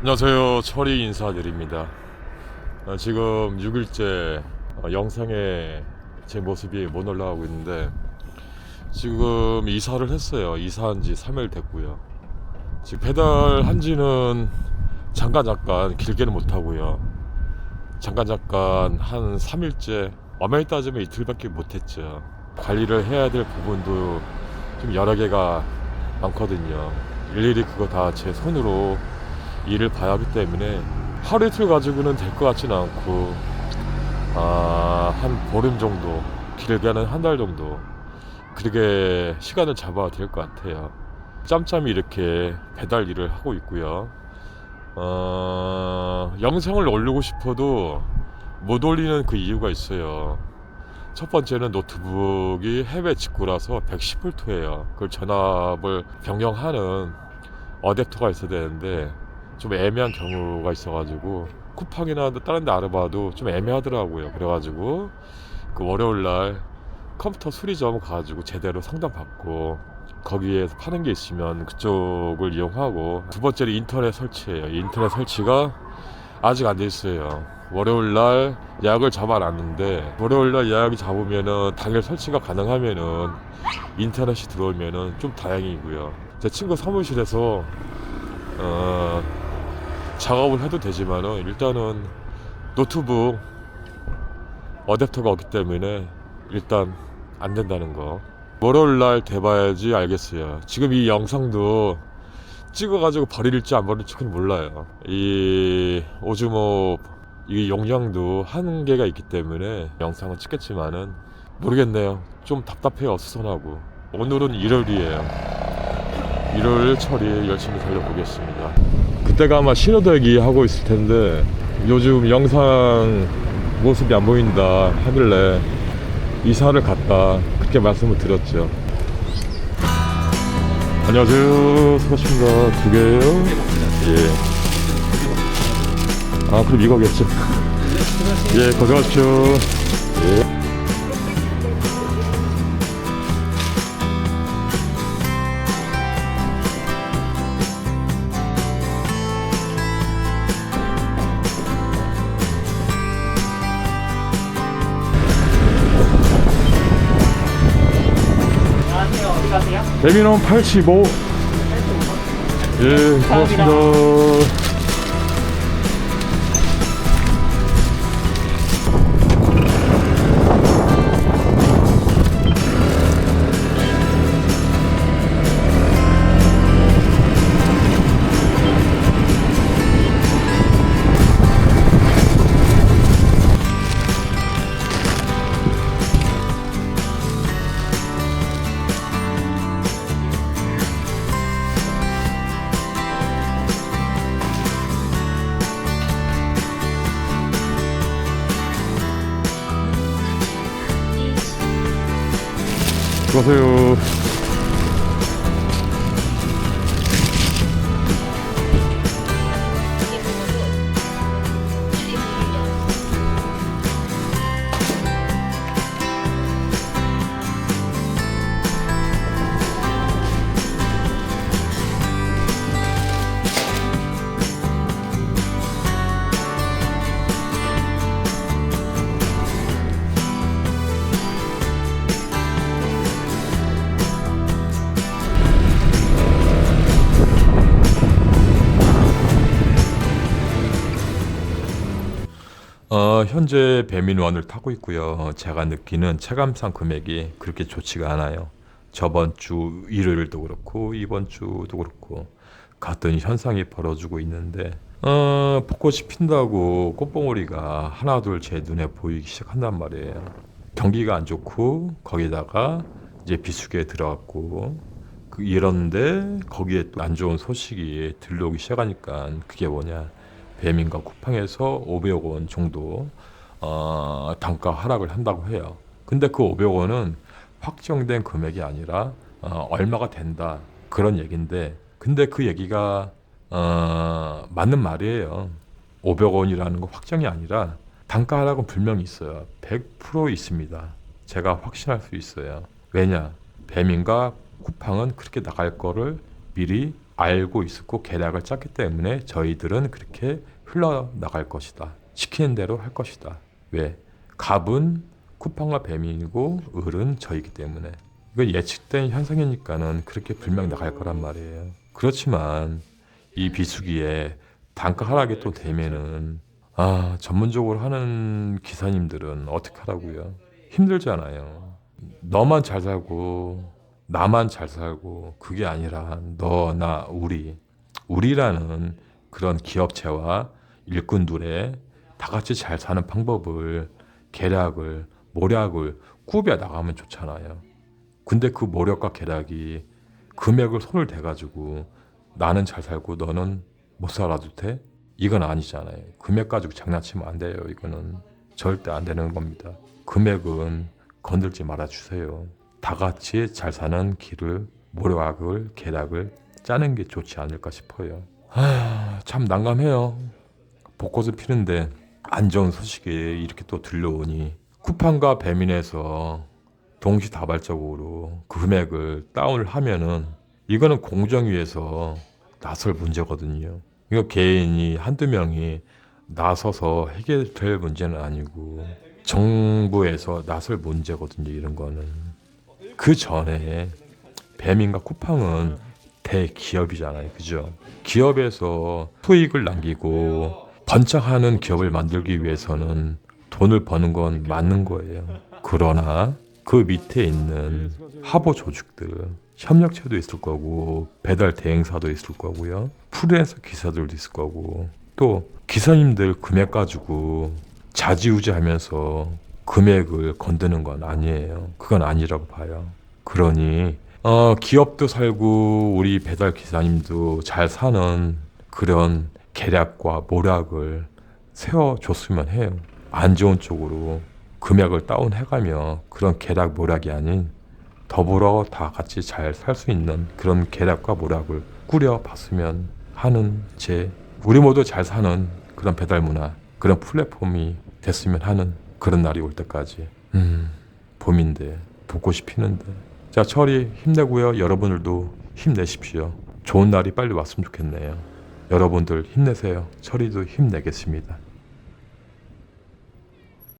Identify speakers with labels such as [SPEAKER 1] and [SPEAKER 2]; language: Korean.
[SPEAKER 1] 안녕하세요. 철이 인사드립니다. 어, 지금 6일째 어, 영상에 제 모습이 못 올라가고 있는데 지금 이사를 했어요. 이사한 지 3일 됐고요. 지금 배달 한 지는 잠깐 잠깐 길게는 못 하고요. 잠깐 잠깐 한 3일째 엄연히 따지면 이틀밖에 못 했죠. 관리를 해야 될 부분도 좀 여러 개가 많거든요. 일일이 그거 다 제 손으로 일을 봐야 하기 때문에 하루 이틀 가지고는 될 것 같지는 않고 아, 한 보름 정도 길게는 한 달 정도 그렇게 시간을 잡아야 될 것 같아요. 짬짬이 이렇게 배달 일을 하고 있고요. 어, 영상을 올리고 싶어도 못 올리는 그 이유가 있어요. 첫 번째는 노트북이 해외 직구라서 110V예요. 그걸 전압을 변경하는 어댑터가 있어야 되는데 좀 애매한 경우가 있어가지고 쿠팡이나 다른 데 알아봐도 좀 애매하더라고요. 그래가지고 그 월요일 날 컴퓨터 수리점 가가지고 제대로 상담 받고 거기에서 파는 게 있으면 그쪽을 이용하고 두 번째는 인터넷 설치예요. 인터넷 설치가 아직 안 돼 있어요. 월요일 날 예약을 잡아놨는데 월요일 날 예약이 잡으면은 당일 설치가 가능하면은 인터넷이 들어오면은 좀 다행이고요. 제 친구 사무실에서 어, 작업을 해도 되지만은 일단은 노트북 어댑터가 없기 때문에 일단 안 된다는 거. 월요일 날 돼봐야지 알겠어요. 지금 이 영상도 찍어가지고 버릴지 안 버릴지는 몰라요. 이 오즈모 이 용량도 한계가 있기 때문에 영상은 찍겠지만은 모르겠네요. 좀 답답해요. 수선하고. 오늘은 일요일이에요. 일요일 처리 열심히 달려보겠습니다. 그때가 아마 신호대기 하고 있을 텐데 요즘 영상 모습이 안 보인다 하길래 이사를 갔다 그렇게 말씀을 드렸죠. 안녕하세요. 수고하십니다. 두 개요? 예. 아, 그럼 이거겠죠. 예, 고생하십시오. 예. 배민원 85. 예, 고맙습니다. 수고하세요. 어, 현재 배민원을 타고 있고요. 어, 제가 느끼는 체감상 금액이 그렇게 좋지가 않아요. 저번 주 일요일도 그렇고 이번 주도 그렇고 같은 현상이 벌어지고 있는데 어, 벚꽃이 핀다고 꽃봉오리가 하나 둘 제 눈에 보이기 시작한단 말이에요. 경기가 안 좋고 거기다가 이제 비수기에 들어갔고 그 이런데 거기에 또 안 좋은 소식이 들려오기 시작하니까 그게 뭐냐 배민과 쿠팡에서 500억 원 정도 어, 단가 하락을 한다고 해요. 근데 그 500억 원은 확정된 금액이 아니라 어, 얼마가 된다 그런 얘기인데 근데 그 얘기가 어, 맞는 말이에요. 500억 원이라는 거 확정이 아니라 단가 하락은 분명히 있어요. 100% 있습니다. 제가 확신할 수 있어요. 왜냐? 배민과 쿠팡은 그렇게 나갈 거를 미리 알고 있었고 계략을 짰기 때문에 저희들은 그렇게 흘러나갈 것이다. 시키는 대로 할 것이다. 왜? 갑은 쿠팡과 뱀이고 을은 저이기 때문에 이거 예측된 현상이니까는 그렇게 불명 나갈 거란 말이에요. 그렇지만 이 비수기에 단가 하락이 또 되면은 아 전문적으로 하는 기사님들은 어떻게 하라고요? 힘들잖아요. 너만 잘 살고 나만 잘 살고 그게 아니라 너 나 우리 우리라는 그런 기업체와 일꾼들의 다 같이 잘 사는 방법을 계략을 모략을 꾸벼 나가면 좋잖아요. 근데 그 모략과 계략이 금액을 손을 대가지고 나는 잘 살고 너는 못 살아도 돼? 이건 아니잖아요. 금액 가지고 장난치면 안 돼요. 이거는 절대 안 되는 겁니다. 금액은 건들지 말아 주세요. 다 같이 잘 사는 길을 모략을 계략을 짜는 게 좋지 않을까 싶어요. 아, 참 난감해요. 벚꽃을 피는데 안 좋은 소식이 이렇게 또 들려오니 쿠팡과 배민에서 동시다발적으로 금액을 다운을 하면은 이거는 공정위에서 나설 문제거든요. 이거 개인이 한두 명이 나서서 해결될 문제는 아니고 정부에서 나설 문제거든요. 이런 거는 그 전에 배민과 쿠팡은 대기업이잖아요. 그죠? 기업에서 수익을 남기고 번창하는 기업을 만들기 위해서는 돈을 버는 건 맞는 거예요. 그러나 그 밑에 있는 하보 조직들, 협력체도 있을 거고 배달 대행사도 있을 거고요. 프리랜서 기사들도 있을 거고 또 기사님들 금액 가지고 자지우지하면서 금액을 건드는 건 아니에요. 그건 아니라고 봐요. 그러니 어, 기업도 살고 우리 배달 기사님도 잘 사는 그런 계략과 모략을 세워줬으면 해요. 안 좋은 쪽으로 금액을 다운해가며 그런 계략 모략이 아닌 더불어 다 같이 잘 살 수 있는 그런 계략과 모략을 꾸려봤으면 하는 제 우리 모두 잘 사는 그런 배달 문화 그런 플랫폼이 됐으면 하는 그런 날이 올 때까지. 음. 봄인데 벚꽃이 피는데. 자 철이 힘내고요. 여러분들도 힘내십시오. 좋은 날이 빨리 왔으면 좋겠네요. 여러분들 힘내세요. 철이도 힘내겠습니다